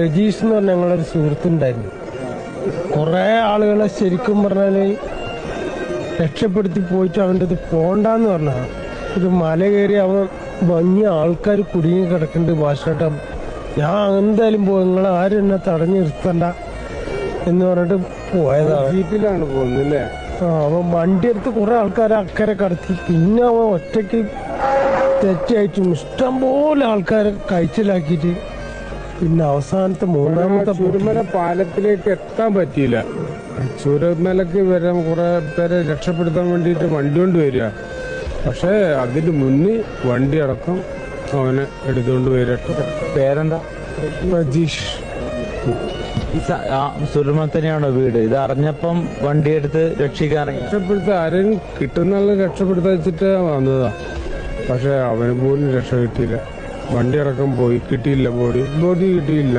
രജീഷ് എന്ന് പറഞ്ഞ ഞങ്ങളൊരു സുഹൃത്തുണ്ടായിരുന്നു. കുറേ ആളുകളെ ശരിക്കും പറഞ്ഞാൽ രക്ഷപ്പെടുത്തി പോയിട്ട് അവന്റെ ഇത് പോണ്ടെന്ന് പറഞ്ഞാൽ ഇത് മല കയറി അവൻ ഭംഗി ആൾക്കാർ കുടുങ്ങി കിടക്കുന്നുണ്ട് ഭാഷട്ടം. ഞാൻ എന്തായാലും പോകും നിങ്ങൾ ആരും എന്നെ തടഞ്ഞു നിർത്തണ്ട എന്ന് പറഞ്ഞിട്ട് പോയതാണ്. ജീപ്പിലാണ് പോകുന്നത് ആ അവൻ വണ്ടി എടുത്ത് കുറെ ആൾക്കാരെ അക്കരെ കടത്തി. പിന്നെ അവൻ ഒറ്റയ്ക്ക് തെറ്റായിട്ടും ഇഷ്ടംപോലെ ആൾക്കാരെ കഴിച്ചിലാക്കിയിട്ട് പിന്നെ അവസാനത്തെ മൂന്നാമത്തെ ചുരുമല പാലത്തിലേക്ക് എത്താൻ പറ്റിയില്ല. ചുരമലക്ക് വരാൻ കുറെ പേരെ രക്ഷപ്പെടുത്താൻ വേണ്ടിയിട്ട് വണ്ടി കൊണ്ട് വരിക. പക്ഷേ അതിന് മുന്നിൽ വണ്ടി അടക്കം അവനെ എടുത്തുകൊണ്ട് വരട്ടെ പേരെന്താ? രജീഷ് ഈ സ- ആ സുരമ തന്നെയാണോ വീട്? ഇത് അറിഞ്ഞപ്പം വണ്ടിയെടുത്ത് രക്ഷിക്കാൻ രക്ഷപ്പെടുത്താൻ ആരെയും കിട്ടുന്ന രക്ഷപ്പെടുത്താൻ വെച്ചിട്ട് വന്നതാ. പക്ഷെ അവന് പോലും രക്ഷ കിട്ടിയില്ല. വണ്ടി ഇറക്കം പോയി. കിട്ടിയില്ല ബോഡി. ബോഡി കിട്ടിയില്ല.